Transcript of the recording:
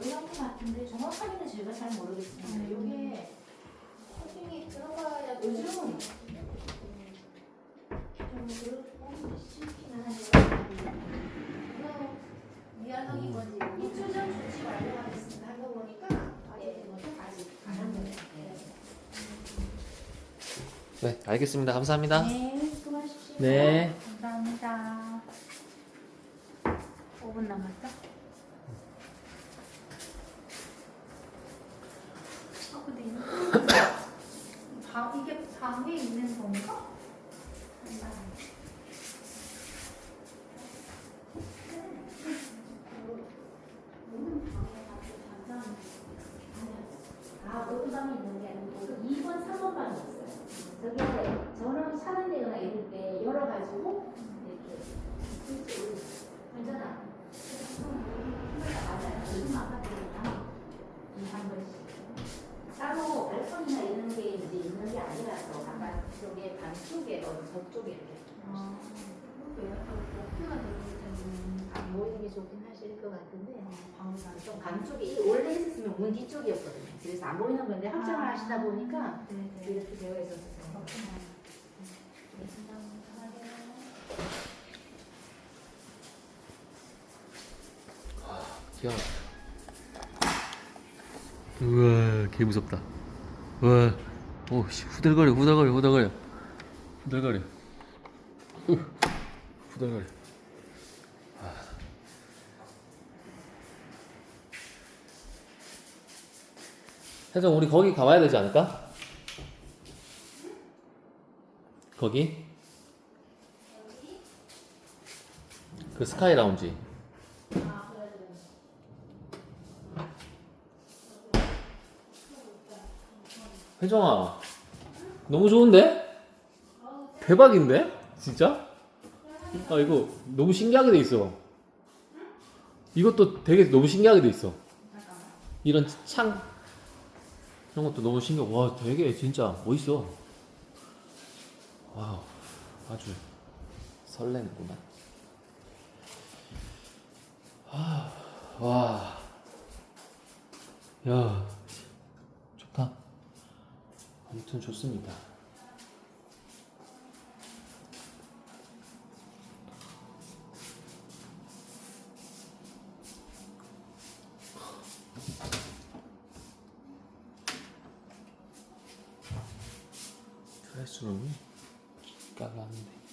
들어간 것 같은데 정확하게는 저희가 잘 모르겠습니다. 음. 이게 코팅이 들어가야 요즘 좀좀 쉽기는 한데 이거 미안하기 건지 입주전 조치 완료하겠습니다. 하다 보니까 예, 뭐 아직 안한 거예요. 네, 알겠습니다. 감사합니다. 네, 수고하십시오. 네. 감사합니다. 5분 남았다. 아, 근데 이거 방, 이게 방에 있는 건가? 아, 노트방에 있는 게 아니고 2번, 3번 방에 있어요. 저게 저는 사는 데거나 이럴 때 열어가지고 이렇게 괜찮아. 맞아요. 요즘 아파트는 이한 번씩. 따로 발코니나 이런 게 이제 있는 게 아니라서 아까 쪽에 반 쪽에 어디 저쪽에 이렇게 아, 목표가 되는 안 보이는 게 좋긴 하실 것 같은데 방금 좀 반쪽에 이 원래 있었으면 문 뒤쪽이었거든요. 그래서 안 보이는 건데 확장을 아. 하시다 보니까 네네. 이렇게 되어 있었어요. 귀여워. 우와, 개 무섭다. 우와, 오, 씨, 후들거려, 후들거려, 후들거려, 후들거려, 후, 후들거려. 아. 혜정, 우리 거기 가봐야 되지 않을까? 거기? 그 스카이 라운지. 혜정아 너무 좋은데? 대박인데? 진짜? 아 이거 너무 신기하게 돼 있어 이것도 되게 너무 신기하게 돼 있어 이런 창 이런 것도 너무 신기해 와 되게 진짜 멋있어 와우 아주 설레는구만 아, 와, 야, 좋다. 아무튼 좋습니다. 드레스룸이 막히네.